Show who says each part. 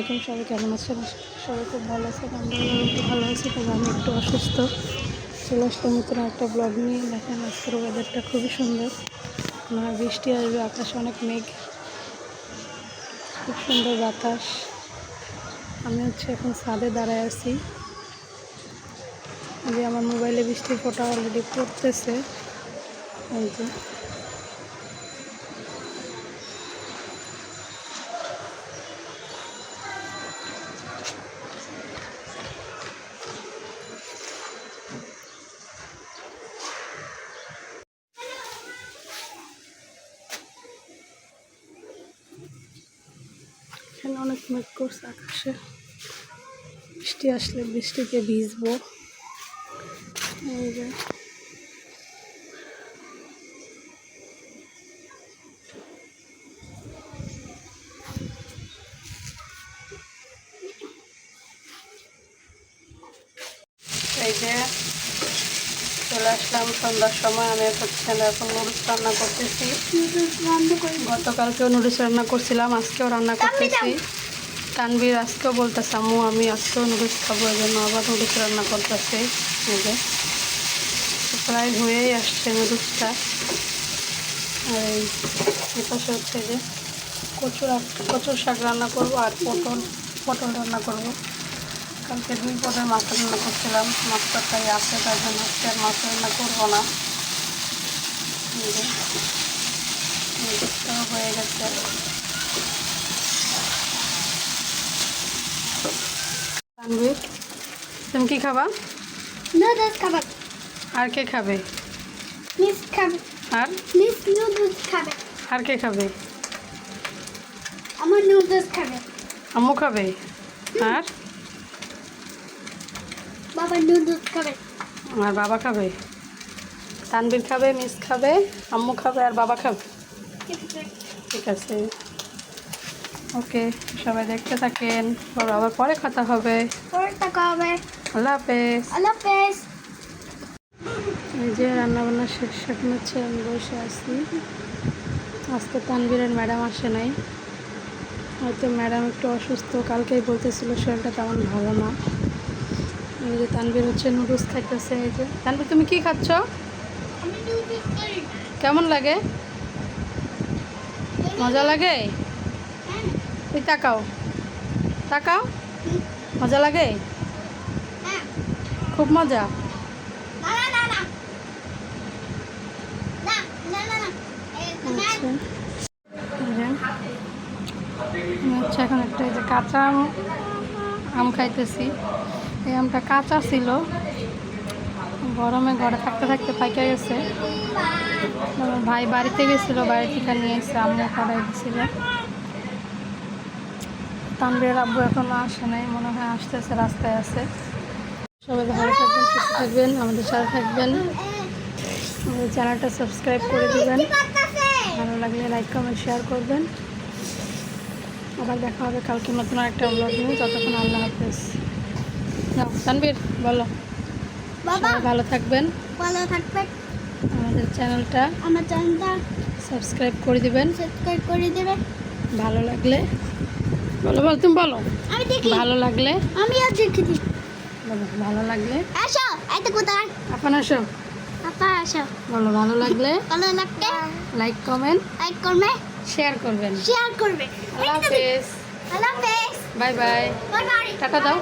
Speaker 1: আলাইকুম সবাই কেমন আছেন? সবাই খুব ভালো আছেন আমরা একটু ভালো আছি, তবে আমি একটু অসুস্থ। চলে আসলাম নতুন একটা ব্লগ নিয়ে। দেখেন, আজকের ওয়েদারটা খুবই সুন্দর। না বৃষ্টি আসবে, আকাশে অনেক মেঘ। খুব সুন্দর বাতাস। আমি হচ্ছে এখন ছাদে দাঁড়ায় আছি। যে আমার মোবাইলে বৃষ্টির ফোটা অলরেডি পড়তেছে। এই এখানে অনেক মেঘ করছে আকাশে। বৃষ্টি আসলে বৃষ্টিতে ভিজবো। এই যে। এই যে। চলে আসলাম সন্ধ্যার সময় আমি হচ্ছে এখন নুডলস রান্না করতেছি। গতকালকেও নুডলস রান্না করছিলাম আজকেও রান্না করতেছি। তানবীর আজকেও বলতেছে আম্মু আমি আজকেও নুডলস খাব এই জন্য আবার নুডলস রান্না করতেছে। তো প্রায় হয়েই আসছে নুডলসটা। আর এই এপাশে হচ্ছে যে কচুর কচুর শাক রান্না করব আর পটল পটল রান্না করব। কালকে দুই পদের মাছ রান্না করছিলাম। মাছ তরকারি আছে তার জন্য আজকে আর মাছ রান্না করব না। হয়ে গেছে। তুমি কি খাবা?
Speaker 2: খাবে।
Speaker 1: আর কে খাবে?
Speaker 2: খাবে।
Speaker 1: আর?
Speaker 2: খাবে।
Speaker 1: আর কে খাবে?
Speaker 2: আমার নুডলস খাবে।
Speaker 1: আম্মু খাবে? আর?
Speaker 2: বাবা খাবে।
Speaker 1: আর বাবা খাবে। তানবীর খাবে মিস খাবে আম্মু খাবে আর বাবা খাবে। ঠিক আছে। ওকে সবাই দেখতে থাকেন। আবার পরে কথা হবে।
Speaker 2: পরে হবে।
Speaker 1: আল্লাহ হাফেজ।
Speaker 2: আল্লাহ হাফেজ।
Speaker 1: এই যে রান্নাবান্না শেষ এখন হচ্ছে আমি বসে আছি। আজকে তানবীরের ম্যাডাম আসে নাই। হয়তো ম্যাডাম একটু অসুস্থ কালকেই বলতেছিল শরীরটা তেমন ভালো না। এই যে তানবির হচ্ছে নুডলস খাইতেছে এই যে। তানবির তুমি কি খাচ্ছ? কেমন লাগে? মজা লাগে? তুই তাকাও। তাকাও। মজা লাগে? খুব মজা? আচ্ছা। এখন একটা কাঁচা আম খাইতেছি। এই আমটা কাঁচা ছিল। গরমে ঘরে থাকতে থাকতে পাইকে গেছে। ভাই বাড়িতে গেছিল, বাড়ি থেকে নিয়ে এসে আম্মু করাই দিছিল। তানবীর আব্বু এখনও আসে নাই, মনে হয় আসতেছে, রাস্তায় আছে। সবাই ভালো থাকবেন, সুস্থ থাকবেন, আমাদের সাথে থাকবেন। আমাদের চ্যানেলটা সাবস্ক্রাইব করে দেবেন। ভালো লাগলে লাইক, কমেন্ট, শেয়ার করবেন। আবার দেখা হবে কালকে নতুন একটা ব্লগ নিয়ে। ততক্ষণ আল্লাহ হাফেজ। তানবীর বলো।
Speaker 2: বাবা
Speaker 1: ভালো থাকবেন।
Speaker 2: ভালো থাকবে
Speaker 1: আমাদের চ্যানেলটা
Speaker 2: আমার চ্যানেলটা
Speaker 1: সাবস্ক্রাইব করে দিবেন।
Speaker 2: সাবস্ক্রাইব করে দেবে
Speaker 1: ভালো লাগলে বলো বলো তুমি বলো।
Speaker 2: আমি দেখি।
Speaker 1: ভালো লাগলে।
Speaker 2: আমি আর দেখি।
Speaker 1: বলো ভালো লাগলে।
Speaker 2: আসো তো কোথায়?
Speaker 1: আপনার আসো।
Speaker 2: আপা আসো।
Speaker 1: বলো ভালো লাগলে।
Speaker 2: ভালো লাগবে
Speaker 1: লাইক কমেন্ট।
Speaker 2: লাইক করবে।
Speaker 1: শেয়ার করবেন।
Speaker 2: শেয়ার করবে।
Speaker 1: আল্লাহ হাফেজ।
Speaker 2: আল্লাহ হাফেজ।
Speaker 1: Bye bye.
Speaker 2: Bye bye.
Speaker 1: Tata দাও।